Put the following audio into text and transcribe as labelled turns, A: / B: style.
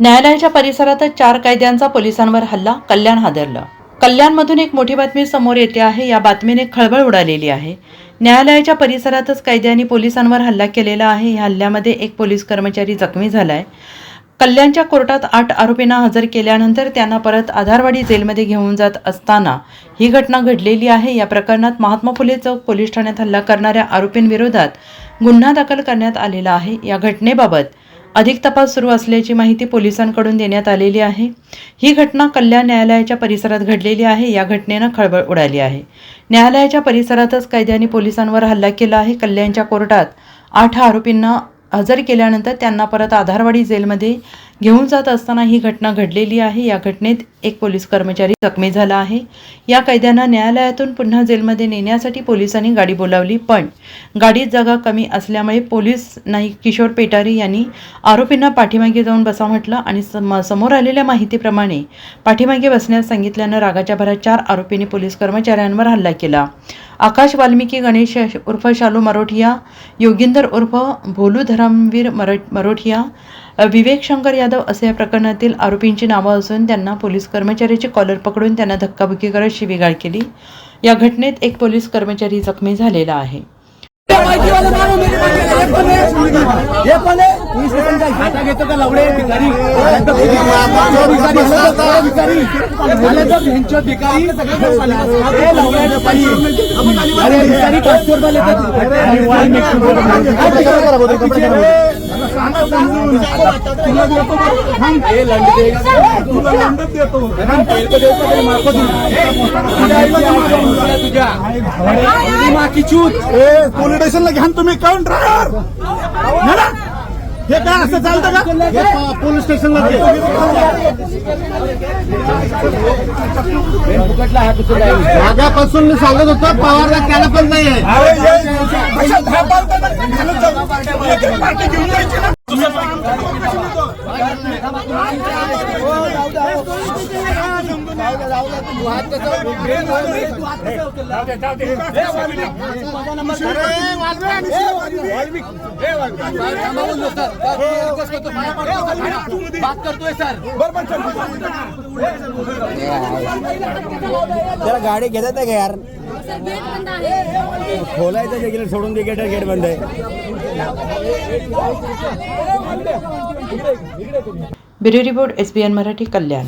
A: न्यायालयाच्या परिसरातच चार कैद्यांचा पोलिसांवर हल्ला कल्याण हादरलं. कल्याणमधून एक मोठी बातमी समोर येते आहे या बातमीने खळबळ उडालेली आहे. न्यायालयाच्या परिसरातच कैद्यांनी पोलिसांवर हल्ला केलेला आहे या हल्ल्यामध्ये एक पोलीस कर्मचारी जखमी झालाय. कल्याणच्या कोर्टात आठ आरोपींना हजर केल्यानंतर त्यांना परत आधारवाडी जेलमध्ये घेऊन जात असताना ही घटना घडलेली आहे. या प्रकरणात महात्मा फुले चौक पोलीस ठाण्यात हल्ला करणाऱ्या आरोपींविरोधात गुन्हा दाखल करण्यात आलेला आहे. या घटनेबाबत अधिक तपास सुरू असल्याची माहिती पोलिसांकडून देण्यात आलेली आहे. ही घटना कल्याण न्यायालयाच्या परिसरात घडलेली आहे. या घटनेनं खळबळ उडाली आहे. न्यायालयाच्या परिसरातच कैद्यांनी पोलिसांवर हल्ला केला आहे. कल्याणच्या कोर्टात आठ आरोपींना हजर केल्यानंतर त्यांना परत आधारवाडी जेलमध्ये घेऊन जात असताना ही घटना घडलेली आहे. या घटनेत एक पोलीस कर्मचारी जखमी झाला आहे. या कैद्यांना न्यायालयातून पुन्हा जेलमध्ये नेण्यासाठी पोलिसांनी गाडी बोलावली पण गाडीत जागा कमी असल्यामुळे पोलीस नाईक किशोर पेटारी यांनी आरोपींना पाठीमागे जाऊन बसा म्हटलं आणि सम समोर आलेल्या माहितीप्रमाणे पाठीमागे बसण्यास सांगितल्यानं रागाच्या भरात चार आरोपींनी पोलीस कर्मचाऱ्यांवर हल्ला केला. आकाश वाल्मिकी गणेश उर्फ शालू मरोठिया योगिंदर उर्फ भोलू धरमवीर मर मरोठिया विवेक शंकर यादव असे या प्रकरणातील आरोपींची नावं असून त्यांना पोलीस कर्मचाऱ्याची कॉलर पकडून त्यांना धक्काबुक्की करत शिवीगाळ केली या घटनेत एक पोलीस कर्मचारी जखमी झालेला आहे
B: पोलीस
C: स्टेशनला घ्या तुम्ही काऊन ड्रायव्हर हे काय असं चालतं का पोलीस स्टेशनला मागापासून मी सांगत होतो पवारला त्याला पण नाही आहे
B: बात करतोय सर.
C: त्याला गाडी घेतात का यार? खोलायचं देखील सोडून दे गेट गेट बंद आहे.
A: Bureau report S B N Marathi Kalyan